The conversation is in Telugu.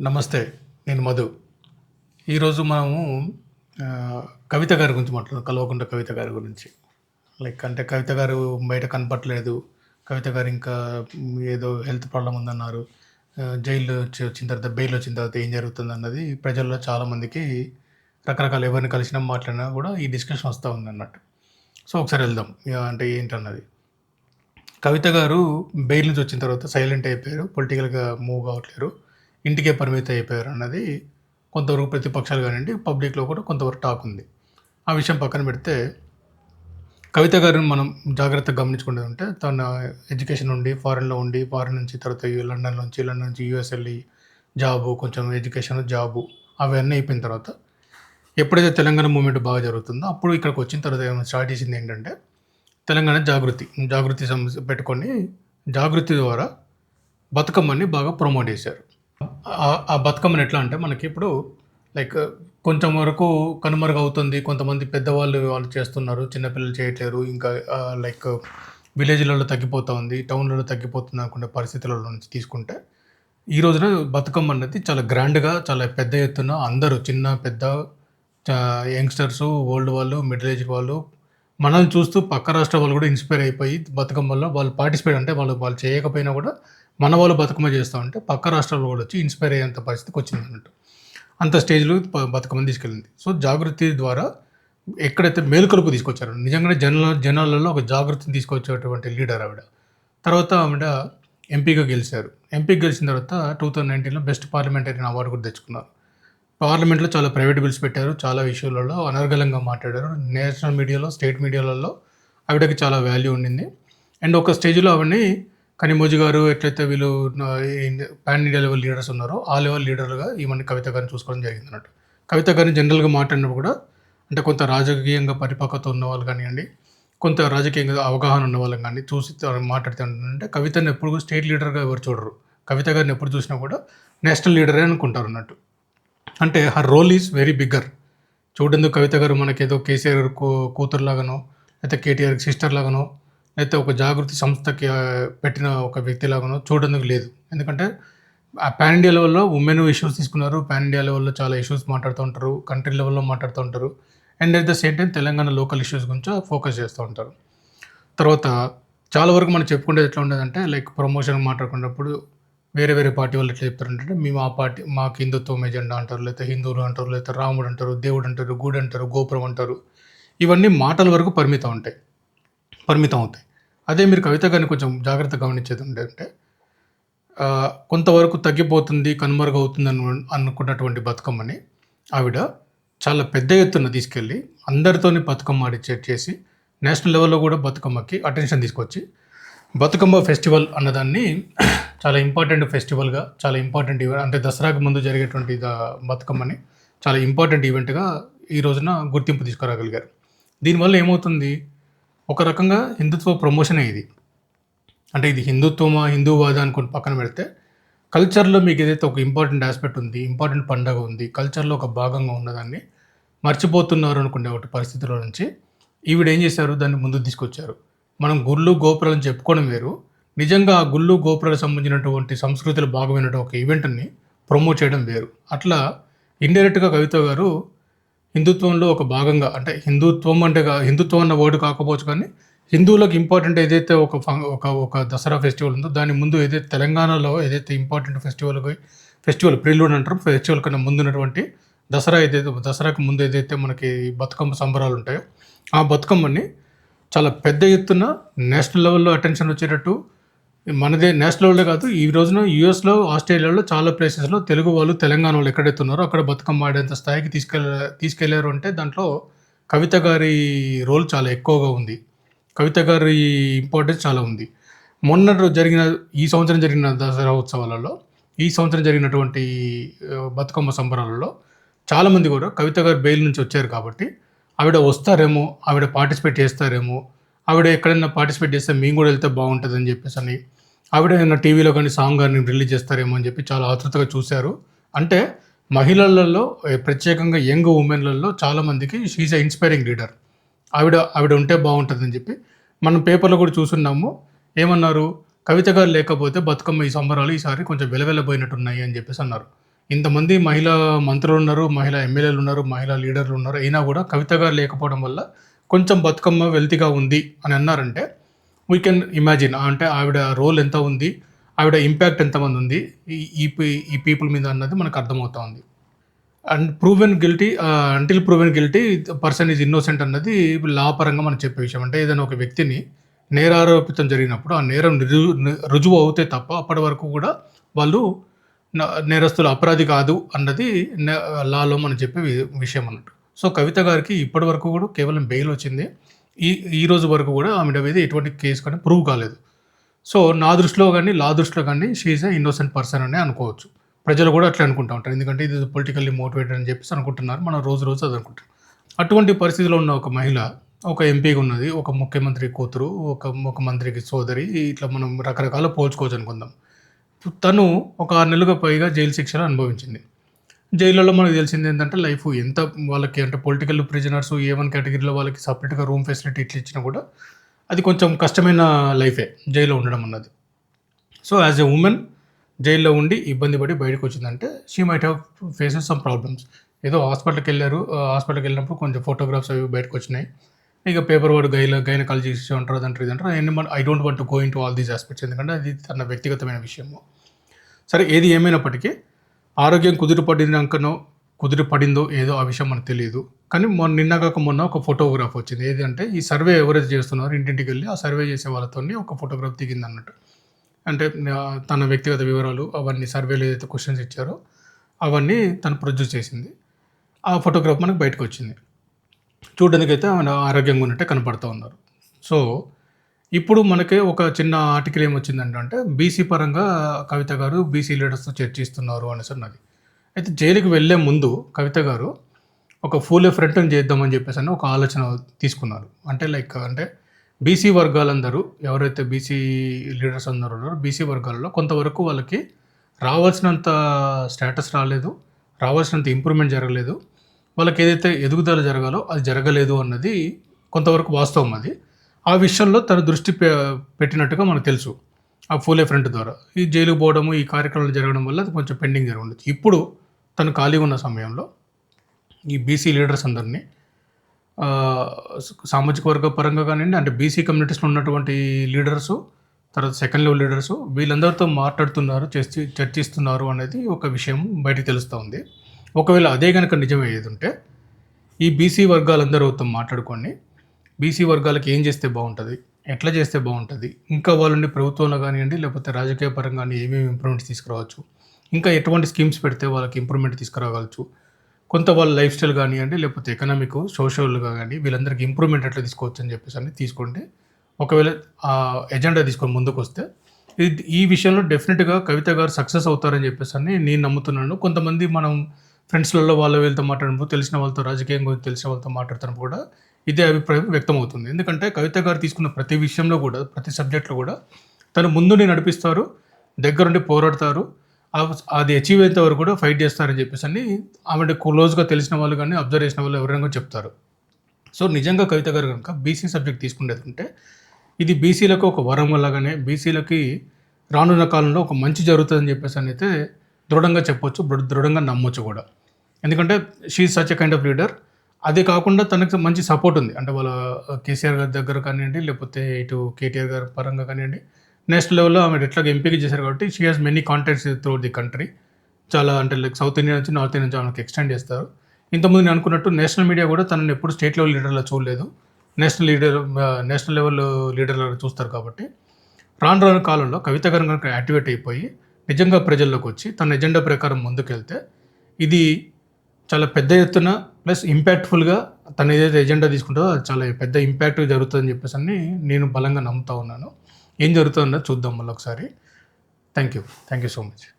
నమస్తే నేను మధు. ఈరోజు మనము కవిత గారి గురించి మాట్లాడుతాం కల్వకుంట్ల కవిత గారి గురించి. లైక్ అంటే కవిత గారు బయట కనపట్లేదు కవిత గారు ఇంకా ఏదో హెల్త్ ప్రాబ్లం ఉందన్నారు జైల్లో వచ్చిన తర్వాత బెయిల్ వచ్చిన తర్వాత ఏం జరుగుతుంది అన్నది ప్రజల్లో చాలామందికి రకరకాల ఎవరిని కలిసినా మాట్లాడినా కూడా ఈ డిస్కషన్ వస్తూ ఉంది అన్నట్టు సో ఒకసారి వెళ్దాం. ఇక అంటే ఏంటన్నది? కవిత గారు బెయిల్ నుంచి వచ్చిన తర్వాత సైలెంట్ అయిపోయారు పొలిటికల్గా మూవ్ కావట్లేరు. ఇంటికే పరిమితం అయిపోయారు అన్నది కొంతవరకు ప్రతిపక్షాలు కానివ్వండి పబ్లిక్లో కూడా కొంతవరకు టాక్ ఉంది. ఆ విషయం పక్కన పెడితే కవిత గారిని మనం జాగ్రత్తగా గమనించుకుంటే ఉంటే తన ఎడ్యుకేషన్ ఉండి ఫారెన్లో ఉండి ఫారెన్ నుంచి తర్వాత లండన్ నుంచి లండన్ నుంచి యూఎస్ వెళ్ళి జాబు కొంచెం ఎడ్యుకేషన్ జాబు అవన్నీ అయిపోయిన తర్వాత ఎప్పుడైతే తెలంగాణ మూమెంట్ బాగా జరుగుతుందో అప్పుడు ఇక్కడికి వచ్చిన తర్వాత ఏమైనా స్టార్ట్ చేసింది ఏంటంటే తెలంగాణ జాగృతి జాగృతి సంస్థ పెట్టుకొని జాగృతి ద్వారా బతుకమ్మని బాగా ప్రమోట్ చేశారు. ఆ- బతుకమ్మని ఎట్లా అంటే మనకి ఇప్పుడు లైక్ కొంచెం వరకు కనుమరుగవుతుంది కొంతమంది పెద్దవాళ్ళు వాళ్ళు చేస్తున్నారు చిన్నపిల్లలు చేయట్లేరు ఇంకా లైక్ విలేజ్లలో తగ్గిపోతూ ఉంది టౌన్లలో తగ్గిపోతుంది అనుకునే పరిస్థితులలో నుంచి తీసుకుంటే ఈ రోజున బతుకమ్మ అన్నది చాలా గ్రాండ్గా చాలా పెద్ద ఎత్తున అందరూ చిన్న పెద్ద యంగ్స్టర్స్ ఓల్డ్ వాళ్ళు మిడిల్ ఏజ్ వాళ్ళు మనల్ని చూస్తూ పక్క రాష్ట్ర వాళ్ళు కూడా ఇన్స్పైర్ అయిపోయి బతుకమ్మల్లో వాళ్ళు పార్టిసిపేట్ అంటే వాళ్ళు వాళ్ళు చేయకపోయినా కూడా మన వాళ్ళు బతుకమ్మ చేస్తూ ఉంటే పక్క రాష్ట్రాలు కూడా వచ్చి ఇన్స్పైర్ అయ్యేంత పరిస్థితికి వచ్చింది అన్నట్టు. అంత స్టేజ్లో బతుకమ్మని తీసుకెళ్ళింది. సో జాగృతి ద్వారా ఎక్కడైతే మేలుకొలుపు తీసుకొచ్చారో నిజంగానే జనాల జనాలలో ఒక జాగృతిని తీసుకొచ్చేటువంటి లీడర్ ఆవిడ. తర్వాత ఆవిడ ఎంపీగా గెలిచారు. ఎంపీగా గెలిచిన తర్వాత టూ థౌజండ్ నైన్టీన్లో బెస్ట్ పార్లమెంటరీ అవార్డు కూడా తెచ్చుకున్నారు. పార్లమెంట్లో చాలా ప్రైవేట్ బిల్స్ పెట్టారు చాలా ఇష్యూలలో అనర్గళంగా మాట్లాడారు. నేషనల్ మీడియాలో స్టేట్ మీడియాలలో ఆవిడకి చాలా వాల్యూ ఉండింది. అండ్ ఒక స్టేజ్లో అవన్నీ కనిమోజీ గారు ఎట్లయితే వీళ్ళు పాన్ ఇండియా లెవెల్ లీడర్స్ ఉన్నారో ఆ లెవెల్ లీడర్గా ఈమెని కవిత గారిని చూసుకోవడం జరిగింది అన్నట్టు. కవిత గారిని జనరల్గా మాట్లాడినప్పుడు కూడా అంటే కొంత రాజకీయంగా పరిపక్వత ఉన్న వాళ్ళు కానివ్వండి కొంత రాజకీయంగా అవగాహన ఉన్న వాళ్ళని కానీ చూసి మాట్లాడుతూ అంటే కవితను ఎప్పుడు కూడా స్టేట్ లీడర్గా ఎవరు చూడరు. కవిత గారిని ఎప్పుడు చూసినా కూడా నేషనల్ లీడరే అనుకుంటారు అన్నట్టు. అంటే her role is very bigger చూడేందుకు Kavitha garu మనకేదో కేసీఆర్ కూ కూతురులాగానో లేకపోతే కేటీఆర్ సిస్టర్ లాగానో లేకపోతే ఒక జాగృతి సంస్థకి పెట్టిన ఒక వ్యక్తి లాగానో చూడేందుకు లేదు. ఎందుకంటే ఆ పాన్ ఇండియా లెవెల్లో ఉమెన్ ఇష్యూస్ తీసుకున్నారు. పాన్ ఇండియా లెవెల్లో చాలా ఇష్యూస్ మాట్లాడుతూ ఉంటారు. కంట్రీ లెవెల్లో మాట్లాడుతూ ఉంటారు. And at the same time Telangana local issues గురించి ఫోకస్ చేస్తూ ఉంటారు. తర్వాత చాలా వరకు మనం చెప్పుకునేది ఎట్లా ఉండదంటే లైక్ ప్రమోషన్ మాట్లాడుకున్నప్పుడు వేరే వేరే పార్టీ వాళ్ళు ఎట్లా చెప్తారంటే మేము ఆ పార్టీ మాకు హిందుత్వం ఎజెండా అంటారు లేకపోతే హిందువులు అంటారు లేకపోతే రాముడు అంటారు దేవుడు అంటారు గుడి అంటారు గోపురం అంటారు. ఇవన్నీ మాటల వరకు పరిమితం ఉంటాయి. పరిమితం అవుతాయి. అదే మీరు కవిత గారిని కొంచెం జాగ్రత్త గమనించేది ఏంటంటే కొంతవరకు తగ్గిపోతుంది కనుమరుగవుతుంది అను అనుకున్నటువంటి బతుకమ్మని ఆవిడ చాలా పెద్ద ఎత్తున తీసుకెళ్ళి అందరితోని బతుకమ్మ ఆడిచే చేసి నేషనల్ లెవెల్లో కూడా బతుకమ్మకి అటెన్షన్ తీసుకొచ్చి బతుకమ్మ ఫెస్టివల్ అన్నదాన్ని చాలా ఇంపార్టెంట్ ఫెస్టివల్గా చాలా ఇంపార్టెంట్ ఈవెంట్ అంటే దసరాకు ముందు జరిగేటువంటి ద- బతుకమ్మని చాలా ఇంపార్టెంట్ ఈవెంట్గా ఈ రోజున గుర్తింపు తీసుకురాగలిగారు. దీనివల్ల ఏమవుతుంది? ఒక రకంగా హిందుత్వ ప్రమోషనే ఇది. అంటే ఇది హిందుత్వమా హిందూవాదా అనుకుని పక్కన పెడితే కల్చర్లో మీకు ఏదైతే ఒక ఇంపార్టెంట్ ఆస్పెక్ట్ ఉంది ఇంపార్టెంట్ పండగ ఉంది కల్చర్లో ఒక భాగంగా ఉన్నదాన్ని మర్చిపోతున్నారు అనుకునే ఒకటి పరిస్థితిలో నుంచి ఈవిడ ఏం చేశారు? దాన్ని ముందుకు తీసుకొచ్చారు. మనం గుళ్ళు గోపురాలను చెప్పుకోవడం వేరు. నిజంగా ఆ గుళ్ళు గోపురాలకు సంబంధించినటువంటి సంస్కృతిలో భాగమైనటువంటి ఒక ఈవెంట్ని ప్రమోట్ చేయడం వేరు. అట్లా ఇండైరెక్ట్గా కవిత గారు హిందుత్వంలో ఒక భాగంగా అంటే హిందుత్వం అంటే హిందుత్వం అన్న వర్డ్ కాకపోవచ్చు కానీ హిందువులకు ఇంపార్టెంట్ ఏదైతే ఒక ఫంగ్ ఒక ఒక దసరా ఫెస్టివల్ ఉందో దాని ముందు ఏదైతే తెలంగాణలో ఏదైతే ఇంపార్టెంట్ ఫెస్టివల్ ఫెస్టివల్ ప్రిల్యూడ్ అంటారు ఫెస్టివల్ కన్నా ముందు ఉన్నటువంటి దసరా ఏదైతే దసరాకు ముందు ఏదైతే మనకి బతుకమ్మ సంబరాలు ఉంటాయో ఆ బతుకమ్మని చాలా పెద్ద ఎత్తున నేషనల్ లెవెల్లో అటెన్షన్ వచ్చేటట్టు మనదే నేషనల్ లెవెల్లో కాదు ఈ రోజున యూఎస్లో ఆస్ట్రేలియాలో చాలా ప్లేసెస్లో తెలుగు వాళ్ళు తెలంగాణ వాళ్ళు ఎక్కడెత్తున్నారో అక్కడ బతుకమ్మ ఆడేంత స్థాయికి తీసుకెళ్ళ తీసుకెళ్ళారు అంటే దాంట్లో కవిత గారి రోల్ చాలా ఎక్కువగా ఉంది. కవిత గారి ఇంపార్టెన్స్ చాలా ఉంది. మొన్న జరిగిన ఈ సంవత్సరం జరిగిన దసరా ఉత్సవాలలో ఈ సంవత్సరం జరిగినటువంటి బతుకమ్మ సంబరాలలో చాలామంది కూడా కవిత గారు బెయిల్ నుంచి వచ్చారు కాబట్టి ఆవిడ వస్తారేమో ఆవిడ పార్టిసిపేట్ చేస్తారేమో ఆవిడ ఎక్కడైనా పార్టిసిపేట్ చేస్తే మేము కూడా వెళ్తే బాగుంటుంది అని చెప్పేసి అని ఆవిడ ఏదైనా టీవీలో కానీ సాంగ్ కానీ రిలీజ్ చేస్తారేమో అని చెప్పి చాలా ఆతృతగా చూశారు. అంటే మహిళలలో ప్రత్యేకంగా యంగ్ ఉమెన్లలో చాలామందికి షీఈ్ అ ఇన్స్పైరింగ్ లీడర్ ఆవిడ ఆవిడ ఉంటే బాగుంటుందని చెప్పి మనం పేపర్లో కూడా చూస్తున్నాము. ఏమన్నారు? కవిత గారు లేకపోతే బతుకమ్మ ఈ సంబరాలు ఈసారి కొంచెం వెలవెలబోయినట్టున్నాయి అని చెప్పేసి అన్నారు. ఇంతమంది మహిళా మంత్రులు ఉన్నారు మహిళా ఎమ్మెల్యేలు ఉన్నారు మహిళా లీడర్లు ఉన్నారు. అయినా కూడా కవిత గారు లేకపోవడం వల్ల కొంచెం బతుకమ్మ వెల్తిగా ఉంది అని అన్నారంటే వీ కెన్ ఇమాజిన్ అంటే ఆవిడ రోల్ ఎంత ఉంది ఆవిడ ఇంపాక్ట్ ఎంతమంది ఉంది ఈ ఈ పీ- ఈ పీపుల్ మీద అన్నది మనకు అర్థమవుతా ఉంది. And proven guilty until proven guilty person is innocent అన్నది లా పరంగా మనం చెప్పే విషయం. అంటే ఏదైనా ఒక వ్యక్తిని నేరారోపితం జరిగినప్పుడు ఆ నేరం రుజువు రుజువు అవుతే తప్ప అప్పటి వరకు కూడా వాళ్ళు నేరస్తులు అపరాధి కాదు అన్నది లాలో మనం చెప్పే విషయం అన్నట్టు. సో కవిత గారికి ఇప్పటి వరకు కూడా కేవలం బెయిల్ వచ్చింది. ఈ ఈ రోజు వరకు కూడా ఆమె మీద ఎటువంటి కేసు కానీ ప్రూవ్ కాలేదు. సో నా దృష్టిలో కానీ లా దృష్టిలో కానీ షీఈ్ ఏ ఇన్నోసెంట్ పర్సన్ అని అనుకోవచ్చు. ప్రజలు కూడా అట్లా అనుకుంటా ఉంటారు. ఎందుకంటే ఇది పొలిటికల్లీ మోటివేటెడ్ అని చెప్పేసి అనుకుంటున్నారు. మనం రోజు రోజు అది అనుకుంటాం. అటువంటి పరిస్థితిలో ఉన్న ఒక మహిళ ఒక ఎంపీగా ఉన్నది ఒక ముఖ్యమంత్రి కూతురు ఒక ఒక మంత్రికి సోదరి ఇట్లా మనం రకరకాల పోల్చుకోవచ్చు అనుకుందాం. తను ఒక ఆరు నెలలుగా పైగా జైలు శిక్షను అనుభవించింది. జైల్లో మనకు తెలిసింది ఏంటంటే లైఫ్ ఎంత వాళ్ళకి అంటే పొలిటికల్ ప్రిజనర్స్ ఏ వన్ కేటగిరీలో వాళ్ళకి సపరేట్గా రూమ్ ఫెసిలిటీ ఇట్లా ఇచ్చినా కూడా అది కొంచెం కష్టమైన లైఫే జైల్లో ఉండడం అన్నది. సో యాజ్ ఎ ఉమెన్ జైల్లో ఉండి ఇబ్బంది పడి బయటకు వచ్చిందంటే she might have faces some problems. ఏదో హాస్పిటల్కి వెళ్ళారు హాస్పిటల్కి వెళ్ళినప్పుడు కొంచెం ఫోటోగ్రాఫ్స్ అవి బయటకు వచ్చినాయి. ఇక పేపర్ వర్డ్ గైల గైనకాలజిస్ట్ అంటారు అదంటారు ఇదంటారు. And I don't want to go in to all these aspects ఎందుకంటే అది తన వ్యక్తిగతమైన విషయము. సరే ఏది ఏమైనప్పటికీ ఆరోగ్యం కుదురుపడినాకనో కుదిరి పడిందో ఏదో ఆ విషయం మనకు తెలియదు. కానీ మొన్న నిన్న కాక మొన్న ఒక ఫోటోగ్రాఫ్ వచ్చింది. ఏది అంటే ఈ సర్వే ఎవరైతే చేస్తున్నారో ఇంటింటికి వెళ్ళి ఆ సర్వే చేసే వాళ్ళతో ఒక ఫోటోగ్రాఫ్ దిగింది అన్నట్టు. అంటే తన వ్యక్తిగత వివరాలు అవన్నీ సర్వేలు ఏదైతే క్వశ్చన్స్ ఇచ్చారో అవన్నీ తను ప్రొడ్యూస్ చేసింది. ఆ ఫోటోగ్రాఫ్ మనకు బయటకు వచ్చింది. చూడడానికి అయితే ఆమె ఆరోగ్యంగా ఉన్నట్టే కనపడుతూ ఉన్నారు. సో ఇప్పుడు మనకి ఒక చిన్న ఆర్టికల్ ఏమొచ్చిందంటే బీసీ పరంగా కవిత గారు బీసీ లీడర్స్తో చర్చిస్తున్నారు అనేసి అన్నది. అయితే జైలుకి వెళ్ళే ముందు కవిత గారు ఒక ఫూలే ఫ్రంట్ని చేద్దామని చెప్పేసి అని ఒక ఆలోచన తీసుకున్నారు. అంటే లైక్ అంటే బీసీ వర్గాలందరూ ఎవరైతే బీసీ లీడర్స్ అందరూ ఉన్నారో బీసీ వర్గాలలో కొంతవరకు వాళ్ళకి రావాల్సినంత స్టేటస్ రాలేదు రావాల్సినంత ఇంప్రూవ్మెంట్ జరగలేదు. వాళ్ళకి ఏదైతే ఎదుగుదల జరగాలో అది జరగలేదు అన్నది కొంతవరకు వాస్తవం అది. ఆ విషయంలో తన దృష్టి పె- పెట్టినట్టుగా మనకు తెలుసు. ఆ ఫూలే ఫ్రంట్ ద్వారా. ఈ జైలు పోవడము ఈ కార్యక్రమాలు జరగడం వల్ల అది కొంచెం పెండింగ్ జరుగుతుంది ఇప్పుడు తను ఖాళీ ఉన్న సమయంలో ఈ బీసీ లీడర్స్ అందరినీ సామాజిక వర్గ పరంగా కానివ్వండి అంటే బీసీ కమ్యూనిటీస్లో ఉన్నటువంటి లీడర్సు తర్వాత సెకండ్ లెవెల్ లీడర్సు వీళ్ళందరితో మాట్లాడుతున్నారు చర్చి చర్చిస్తున్నారు అనేది ఒక విషయం బయటికి తెలుస్తూ ఉంది. ఒకవేళ అదే కనుక నిజమయ్యేది ఉంటే ఈ బీసీ వర్గాలందరూ వర్గాలందరితో మాట్లాడుకొని బీసీ వర్గాలకి ఏం చేస్తే బాగుంటుంది? ఎట్లా చేస్తే బాగుంటుంది? ఇంకా వాళ్ళని ప్రభుత్వంలో కానివ్వండి లేకపోతే రాజకీయ పరంగా ఏమేమి ఇంప్రూవ్మెంట్స్ తీసుకురావచ్చు? ఇంకా ఎటువంటి స్కీమ్స్ పెడితే వాళ్ళకి ఇంప్రూవ్మెంట్ తీసుకురాగలచ్చు కొంత వాళ్ళ లైఫ్ స్టైల్ కానివ్వండి లేకపోతే ఎకనామిక్ సోషల్గా కానీ వీళ్ళందరికీ ఇంప్రూవ్మెంట్ ఎట్లా తీసుకోవచ్చు అని చెప్పేసి అని తీసుకుంటే ఒకవేళ ఆ ఎజెండా తీసుకొని ముందుకు వస్తే ఇది ఈ విషయంలో డెఫినెట్గా కవిత గారు సక్సెస్ అవుతారని చెప్పేసి అని నేను నమ్ముతున్నాను. కొంతమంది మనం ఫ్రెండ్స్లలో వాళ్ళ వీళ్ళతో మాట్లాడినప్పుడు తెలిసిన వాళ్ళతో రాజకీయం గురించి తెలిసిన వాళ్ళతో మాట్లాడుతున్నప్పుడు కూడా ఇదే అభిప్రాయం వ్యక్తం అవుతుంది ఎందుకంటే కవిత గారు తీసుకున్న ప్రతి విషయంలో కూడా ప్రతి సబ్జెక్ట్లో కూడా తను ముందుని నడిపిస్తారు దగ్గరుండి పోరాడతారు అది అచీవ్ అయ్యేంత వరకు కూడా ఫైట్ చేస్తారని చెప్పేసి అని ఆమె క్లోజ్గా తెలిసిన వాళ్ళు కానీ అబ్జర్వ్ చేసిన వాళ్ళు ఎవరైనా చెప్తారు. సో నిజంగా కవిత గారు కనుక బీసీ సబ్జెక్ట్ తీసుకునేది ఉంటే ఇది బీసీలకు ఒక వరం లాగానే బీసీలకి రానున్న కాలంలో ఒక మంచి జరుగుతుందని చెప్పేసి అని అయితే దృఢంగా చెప్పొచ్చు దృఢంగా నమ్మొచ్చు కూడా. ఎందుకంటే she such a kind of leader అదే కాకుండా తనకి మంచి సపోర్ట్ ఉంది. అంటే వాళ్ళ కేసీఆర్ గారి దగ్గర కానివ్వండి లేకపోతే ఇటు కేటీఆర్ గారి పరంగా కానివ్వండి నేషనల్ లెవెల్లో ఆమె ఎట్లా ఎంపిక చేశారు కాబట్టి she has many contacts through the country చాలా అంటే లైక్ సౌత్ ఇండియా నుంచి నార్త్ ఇండియా నుంచి ఆమెకి ఎక్స్టెండ్ చేస్తారు. ఇంతకుముందు నేను అనుకున్నట్టు నేషనల్ మీడియా కూడా తనని ఎప్పుడు స్టేట్ లెవెల్ లీడర్లో చూడలేదు. నేషనల్ లీడర్ నేషనల్ లెవెల్ లీడర్లో చూస్తారు కాబట్టి రాను రాను కాలంలో కవిత గారు కనుక యాక్టివేట్ అయిపోయి నిజంగా ప్రజల్లోకి వచ్చి తన ఎజెండా ప్రకారం ముందుకెళ్తే ఇది చాలా పెద్ద ఎత్తున ప్లస్ ఇంపాక్ట్ఫుల్గా తను ఏదైతే ఎజెండా తీసుకుంటుందో అది చాలా పెద్ద ఇంపాక్ట్ జరుగుతుందని చెప్పేసి అని నేను బలంగా నమ్ముతా ఉన్నాను. ఏం జరుగుతుందో చూద్దాం మళ్ళీ ఒకసారి thank you thank you so much.